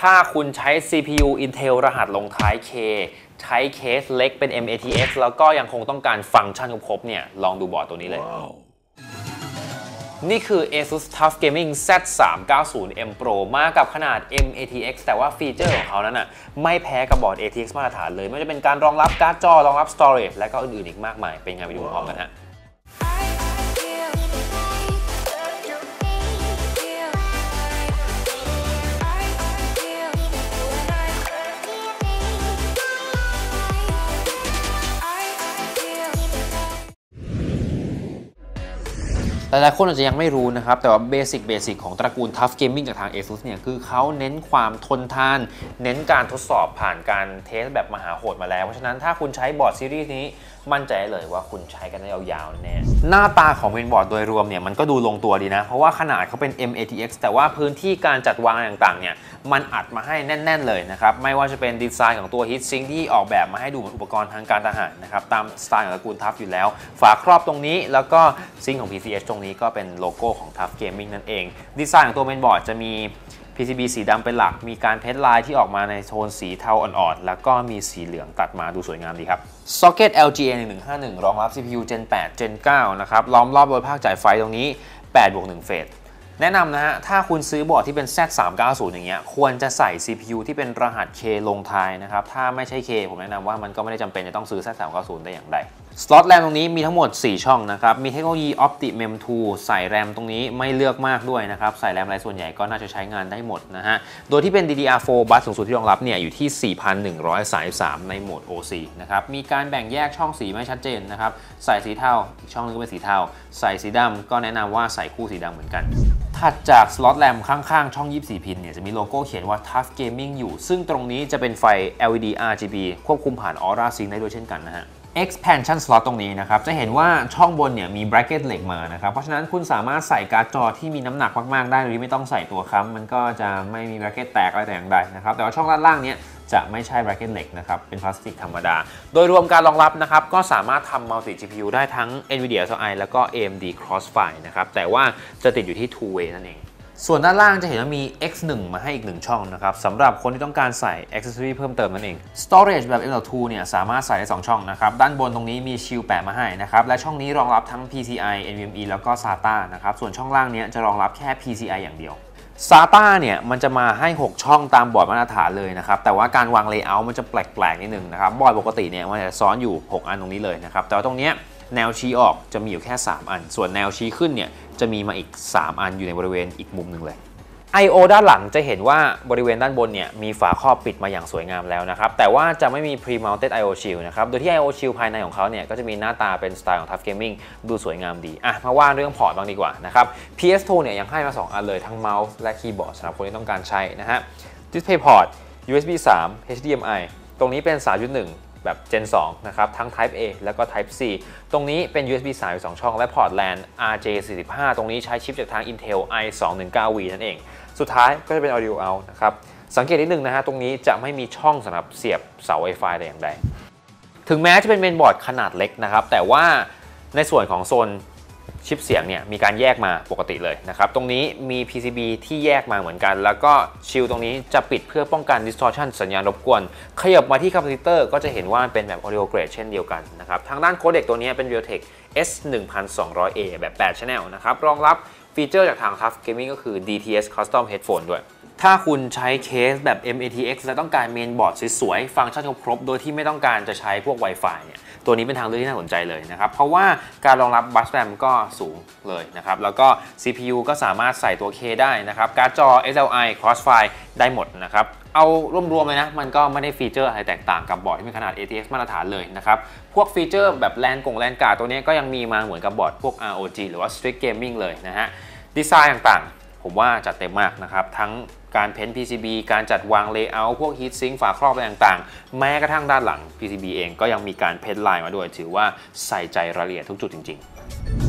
ถ้าคุณใช้ CPU Intel รหัสลงท้าย K ใช้เคสเล็กเป็น MATX แล้วก็ยังคงต้องการฟังก์ชันครบๆเนี่ย ลองดูบอร์ดตัวนี้เลยนี่คือ ASUS TUF Gaming Z390M Pro มากับขนาด MATX แต่ว่าฟีเจอร์ของเขานั้นน่ะไม่แพ้กับบอร์ด ATX มาตรฐานเลย ไม่ว่าจะเป็นการรองรับการ์ดจอ รองรับ storage และก็อื่นๆอีกมากมาย เป็นไงไปดูพร้อมกันฮะ หลายๆคนอาจจะยังไม่รู้นะครับ แต่ว่าเบสิกเบสิกของตระกูล Tough Gaming จากทาง ASUS เนี่ยคือเขาเน้นความทนทาน เน้นการทดสอบผ่านการเทสแบบมหาโหดมาแล้ว เพราะฉะนั้นถ้าคุณใช้บอร์ดซีรีส์นี้ มั่นใจเลยว่าคุณใช้กันได้ยาวๆแน่หน้าตาของเมนบอร์ดโดยรวมเนี่ยมันก็ดูลงตัวดีนะ เพราะว่าขนาดเขาเป็น MATX แต่ว่าพื้นที่การจัดวางต่างๆเนี่ยมันอัดมาให้แน่น ๆ เลยนะครับ ไม่ว่าจะเป็นดีไซน์ของตัว Heat Sink ที่ออกแบบมาให้ดูเหมือนอุปกรณ์ทางการทหารนะครับ ตามสไตล์ของตระกูลทัฟอยู่แล้ว ฝาครอบตรงนี้แล้วก็ซิงของ PCH ตรงนี้ก็เป็นโลโก้ของ Tough Gaming นั่นเอง ดีไซน์ของตัวเมนบอร์ดจะมี PCB สีดำเป็นหลัก มีการเพ้นลายที่ออกมาในโทนสีเทาอ่อนๆ แล้วก็มีสีเหลืองตัดมาดูสวยงามดีครับ Socket LGA 1151 รองรับ CPU Gen 8 Gen 9 นะครับ ล้อมรอบโดยภาคจ่ายไฟตรงนี้8บวก1เฟสแนะนำนะฮะ ถ้าคุณซื้อบอร์ดที่เป็น Z390 อย่างเงี้ย ควรจะใส่ CPU ที่เป็นรหัส K ลงท้ายนะครับ ถ้าไม่ใช่ K ผมแนะนำว่ามันก็ไม่ได้จำเป็นจะต้องซื้อ Z390 ได้อย่างใด สล็อตแรมตรงนี้มีทั้งหมด 4 ช่องนะครับ มีเทคโนโลยี Optimem 2 ใส่แรมตรงนี้ไม่เลือกมากด้วยนะครับ ใส่แรมอะไรส่วนใหญ่ก็น่าจะใช้งานได้หมดนะฮะ โดยที่เป็น DDR4 บัสสูงสุดที่รองรับเนี่ยอยู่ที่ 4,133 ในโหมด OC นะครับ มีการแบ่งแยกช่องสีไม่ชัดเจนนะครับ ใส่สีเทา อีกช่องนึงก็เป็นสีเทา ใส่สีดำก็แนะนำว่าใส่คู่สีดำเหมือนกันถัดจากสล็อตแรมข้างๆ ช่อง 24 พินเนี่ยจะมีโลโก้เขียนว่า Tough Gaming อยู่ ซึ่งตรงนี้จะเป็นไฟ LED RGB ควบคุมผ่าน Aura Sync ได้ด้วยเช่นกันนะฮะ expansion slot ตรงนี้นะครับ จะเห็นว่าช่องบนเนี่ยมี bracket เหล็กมานะครับ เพราะฉะนั้นคุณสามารถใส่การ์ดจอที่มีน้ำหนักมาก ๆ ได้โดยที่ไม่ต้องใส่ตัวค้ำมันก็จะไม่มี bracket แตกอะไรแต่อย่างใดนะครับ แต่ว่าช่องด้านล่างเนี้ยจะไม่ใช่ bracket เหล็กนะครับ เป็นพลาสติกธรรมดา โดยรวมการรองรับนะครับ ก็สามารถทำ multi GPU ได้ทั้ง NVIDIA SLI แล้วก็ AMD Crossfire นะครับ แต่ว่าจะติดอยู่ที่ two way นั่นเอง ส่วนด้านล่างจะเห็นว่ามี X1 มาให้อีก 1 ช่องนะครับสำหรับคนที่ต้องการใส่ accessory เพิ่มเติมนั่นเอง storage แบบ M.2 เนี่ยสามารถใส่ได้ 2 ช่องนะครับ ด้านบนตรงนี้มีชิลแปะมาให้นะครับ และช่องนี้รองรับทั้ง PCI NVMe แล้วก็ SATA นะครับ ส่วนช่องล่างเนี้ยจะรองรับแค่ PCI อย่างเดียว SATA เนี่ยมันจะมาให้ 6 ช่องตามบอร์ดมาตรฐานเลยนะครับ แต่ว่าการวาง layout มันจะแปลกๆนิดนึงนะครับ บอร์ดปกติเนี่ยมันจะซ้อนอยู่ 6 อันตรงนี้เลยนะครับ แต่ว่าตรงเนี้ยแนวชี้ออกจะมีอยู่แค่ 3 อัน ส่วนแนวชี้ขึ้นเนี่ย จะมีมาอีก 3 อันอยู่ในบริเวณอีกมุมหนึ่งเลย I.O. ด้านหลังจะเห็นว่าบริเวณด้านบนเนี่ยมีฝาครอบปิดมาอย่างสวยงามแล้วนะครับ แต่ว่าจะไม่มี pre-mounted I.O. shield นะครับ โดยที่ I.O. shield ภายในของเขาเนี่ยก็จะมีหน้าตาเป็นสไตล์ของ Tough Gaming ดูสวยงามดี อะ มาว่าเรื่องพอร์ตบ้างดีกว่านะครับ PS2 เนี่ยยังให้มา 2 อันเลยทั้งเมาส์และคีย์บอร์ดสำหรับคนที่ต้องการใช้นะฮะ Display port USB 3 HDMI ตรงนี้เป็น 3.1 แบบ Gen 2 นะครับ ทั้ง Type A แล้วก็ Type C ตรงนี้เป็น USB สาย2ช่อง และพอร์ต LAN RJ45 ตรงนี้ใช้ชิปจากทาง Intel i219V นั่นเอง สุดท้ายก็จะเป็น Audio out นะครับ สังเกตนิดนึงนะฮะ ตรงนี้จะไม่มีช่องสำหรับเสียบเสา Wi-Fi แต่อย่างใด ถึงแม้จะเป็นเมนบอร์ดขนาดเล็กนะครับ แต่ว่าในส่วนของโซน ชิปเสียงเนี่ยมีการแยกมาปกติเลยนะครับ ตรงนี้มี PCB ที่แยกมาเหมือนกัน แล้วก็ชิลตรงนี้จะปิดเพื่อป้องกัน distortion สัญญาณรบกวน ขยับมาที่คาปาซิเตอร์ก็จะเห็นว่าเป็นแบบ audio grade เช่นเดียวกันนะครับ ทางด้านโคเด็กตัวนี้เป็น Realtek S1200A แบบ 8 channel นะครับ รองรับฟีเจอร์จากทาง Tough Gaming ก็คือ DTS Custom Headphone ด้วย ถ้าคุณใช้เคสแบบ MATX และต้องการเมนบอร์ดสวยๆ ฟังก์ชันครบ โดยที่ไม่ต้องการจะใช้พวก Wi-Fi เนี่ย ตัวนี้เป็นทางเลือกที่น่าสนใจเลยนะครับ เพราะว่าการรองรับบัสแรมก็สูงเลยนะครับ แล้วก็ CPU ก็สามารถใส่ตัว K ได้นะครับ การ์ดจอ SLI Crossfire ได้หมดนะครับ เอารวมๆเลยนะ มันก็ไม่ได้ฟีเจอร์อะไรแตกต่างกับบอร์ดที่มีขนาด ATX มาตรฐานเลยนะครับ พวกฟีเจอร์แบบแลนกงแลนกาตัวนี้ก็ยังมีมาเหมือนกับบอร์ดพวก ROG หรือว่า Strict Gaming เลยนะฮะ ดีไซน์ต่างๆ ผมว่าจัดเต็มมากนะครับ ทั้งการเพ้น PCB การจัดวางเลเยอร์พวกฮีทซิงค์ฝาครอบอะไรต่างๆ แม้กระทั่งด้านหลัง PCB เองก็ยังมีการเพ้นลายมาด้วย ถือว่าใส่ใจรายละเอียดทุกจุดจริง ๆ